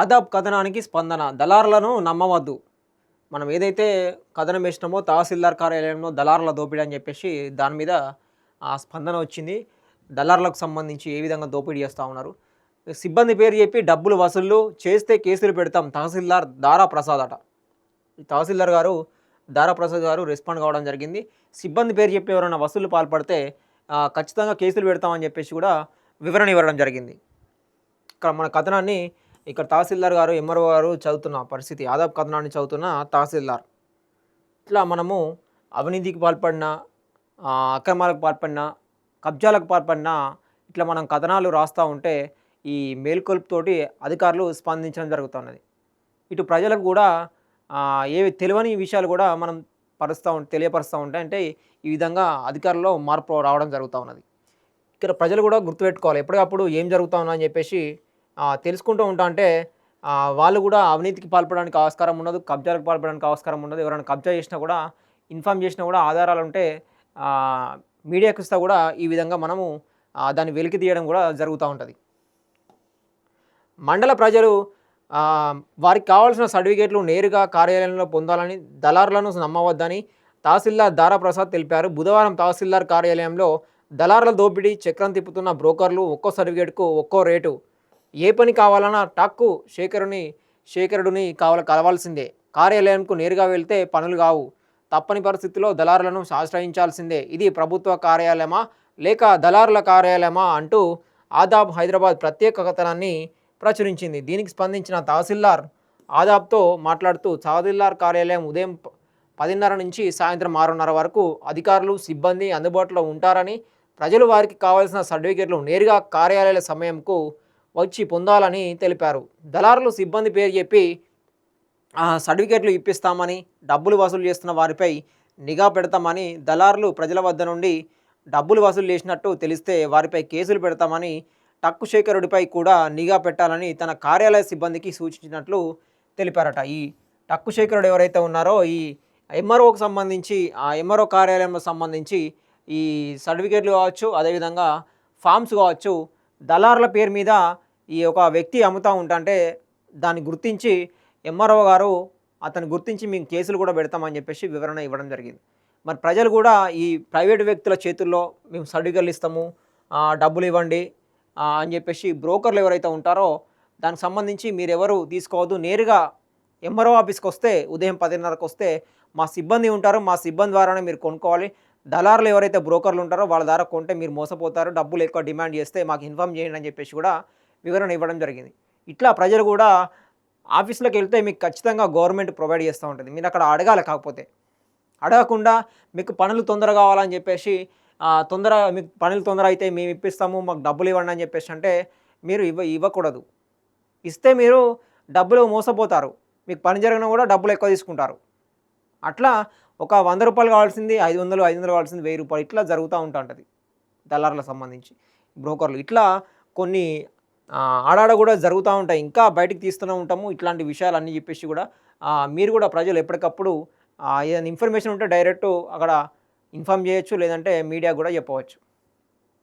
ఆదాబ్ కథనానికి స్పందన. దళారులను నమ్మవద్దు. మనం ఏదైతే కథనం వేసినామో తహసీల్దార్ కార్యాలయంలో దళారుల దోపిడీ అని చెప్పేసి దాని మీద ఆ స్పందన వచ్చింది. దళారులకు సంబంధించి ఏ విధంగా దోపిడీ చేస్తూ ఉన్నారు? సిబ్బంది పేరు చెప్పి డబ్బులు వసూళ్ళు చేస్తే కేసులు పెడతాం తహసీల్దార్ దారా ప్రసాద్ అట. తహసీల్దార్ గారు దారా ప్రసాద్ గారు రెస్పాండ్ కావడం జరిగింది. సిబ్బంది పేరు చెప్పి ఎవరైనా వసూలు పాల్పడితే ఖచ్చితంగా కేసులు పెడతామని చెప్పేసి కూడా వివరణ ఇవ్వడం జరిగింది. ఇక్కడ మన కథనాన్ని ఇక్కడ తహసీల్దార్ గారు ఎంఆర్ఓ గారు చదువుతున్న పరిస్థితి ఆదాబ్ కథనాన్ని చదువుతున్న తహసీల్దార్. ఇట్లా మనము అవినీతికి పాల్పడిన అక్రమాలకు పాల్పడిన కబ్జాలకు పాల్పడిన ఇట్లా మనం కథనాలు రాస్తూ ఉంటే ఈ మేల్కొల్పుతోటి అధికారులు స్పందించడం జరుగుతున్నది. ఇటు ప్రజలకు కూడా ఏవి తెలియని విషయాలు కూడా మనం పరుస్తూ ఉంటే తెలియపరుస్తూ ఉంటాయి అంటే ఈ విధంగా అధికారుల్లో మార్పు రావడం జరుగుతూ ఉన్నది. ఇక్కడ ప్రజలు కూడా గుర్తుపెట్టుకోవాలి. ఎప్పటికప్పుడు ఏం జరుగుతూ ఉన్నా అని చెప్పేసి తెలుసుకుంటూ ఉంటా అంటే వాళ్ళు కూడా అవినీతికి పాల్పడడానికి ఆస్కారం ఉండదు కబ్జాలకు పాల్పడడానికి ఆస్కారం ఉండదు ఎవరైనా కబ్జా చేసినా కూడా ఇన్ఫామ్ చేసినా కూడా ఆధారాలు ఉంటే మీడియాకి ఇస్తా కూడా ఈ విధంగా మనము దాన్ని వెలికి తీయడం కూడా జరుగుతూ ఉంటుంది. మండల ప్రజలు వారికి కావాల్సిన సర్టిఫికేట్లు నేరుగా కార్యాలయంలో పొందాలని దళారులను నమ్మవద్దని తహసీల్దార్ దారాప్రసాద్ తెలిపారు. బుధవారం తహసీల్దార్ కార్యాలయంలో దళారుల దోపిడీ చక్రం తిప్పుతున్న బ్రోకర్లు ఒక్కో సర్టిఫికేట్కు ఒక్కో రేటు ఏ పని కావాలన్నా టక్కు శేఖరుని శేఖరుడిని కావాల కలవాల్సిందే. కార్యాలయంకు నేరుగా వెళ్తే పనులు కావు. తప్పని పరిస్థితిలో దళారులను ఆశ్రయించాల్సిందే. ఇది ప్రభుత్వ కార్యాలయమా లేక దళారుల కార్యాలయమా అంటూ ఆదాబ్ హైదరాబాద్ ప్రత్యేక కథనాన్ని ప్రచురించింది. దీనికి స్పందించిన తహసీల్దార్ ఆదాబ్తో మాట్లాడుతూ తహసీల్దార్ కార్యాలయం ఉదయం పదిన్నర నుంచి సాయంత్రం ఆరున్నర వరకు అధికారులు సిబ్బంది అందుబాటులో ఉంటారని ప్రజలు వారికి కావాల్సిన సర్టిఫికెట్లు నేరుగా కార్యాలయాల సమయంకు వచ్చి పొందాలని తెలిపారు. దళారులు సిబ్బంది పేరు చెప్పి ఆ, సర్టిఫికేట్లు ఇప్పిస్తామని డబ్బులు వసూలు చేస్తున్న వారిపై నిఘా పెడతామని దళారులు ప్రజల వద్ద నుండి డబ్బులు వసూలు చేసినట్టు తెలిస్తే వారిపై కేసులు పెడతామని టక్కు శేఖరుడిపై కూడా నిఘా పెట్టాలని తన కార్యాలయ సిబ్బందికి సూచించినట్లు తెలిపారట. ఈ టక్కు శేఖరుడు ఎవరైతే ఉన్నారో ఈ ఎంఆర్ఓకి సంబంధించి ఆ ఎంఆర్ఓ కార్యాలయంలో సంబంధించి ఈ సర్టిఫికేట్లు కావచ్చు అదేవిధంగా ఫామ్స్ కావచ్చు దళారుల పేరు మీద ఈ ఒక వ్యక్తి అమ్ముతూ ఉంటే దాన్ని గుర్తించి ఎంఆర్ఓ గారు అతను గుర్తించి మేము కేసులు కూడా పెడతామని చెప్పేసి వివరణ ఇవ్వడం జరిగింది. మరి ప్రజలు కూడా ఈ ప్రైవేట్ వ్యక్తుల చేతుల్లో మేము సర్టిఫికెట్లు ఇస్తాము డబ్బులు ఇవ్వండి అని చెప్పేసి బ్రోకర్లు ఎవరైతే ఉంటారో దానికి సంబంధించి మీరు ఎవరు తీసుకోవద్దు. నేరుగా ఎంఆర్ఓ ఆఫీస్కి వస్తే ఉదయం పదిన్నరకు వస్తే మా సిబ్బంది ఉంటారు. మా సిబ్బంది ద్వారానే మీరు కొనుక్కోవాలి. దళారులు ఎవరైతే బ్రోకర్లు ఉంటారో వాళ్ళ ద్వారా కొంటే మీరు మోసపోతారు. డబ్బులు ఎక్కువ డిమాండ్ చేస్తే మాకు ఇన్ఫామ్ చేయండి అని చెప్పేసి కూడా వివరణ ఇవ్వడం జరిగింది. ఇట్లా ప్రజలు కూడా ఆఫీస్లోకి వెళ్తే మీకు ఖచ్చితంగా గవర్నమెంట్ ప్రొవైడ్ చేస్తూ ఉంటుంది. మీరు అక్కడ అడగాలి కాకపోతే. అడగకుండా మీకు పనులు తొందర కావాలని చెప్పేసి తొందర మీకు పనులు తొందర అయితే మేము ఇప్పిస్తాము మాకు డబ్బులు ఇవ్వండి అని చెప్పేసి అంటే మీరు ఇవ్వ ఇవ్వకూడదు. ఇస్తే మీరు డబ్బులు మోసపోతారు. మీకు పని జరిగినా కూడా డబ్బులు ఎక్కువ తీసుకుంటారు. అట్లా ఒక వంద రూపాయలు కావాల్సింది ఐదు వందలు ఐదు వందలు కావాల్సింది వెయ్యి రూపాయలు ఇట్లా జరుగుతూ ఉంటా ఉంటుంది. దళారులకు సంబంధించి బ్రోకర్లు. ఇట్లా కొన్ని ఆడాడ కూడా జరుగుతూ ఉంటాయి. ఇంకా బయటికి తీస్తూనే ఉంటాము. ఇట్లాంటి విషయాలు అన్నీ చెప్పేసి కూడా మీరు కూడా ప్రజలు ఎప్పటికప్పుడు ఏదైనా ఇన్ఫర్మేషన్ ఉంటే డైరెక్ట్ అక్కడ ఇన్ఫామ్ చేయొచ్చు లేదంటే మీడియా కూడా చెప్పవచ్చు.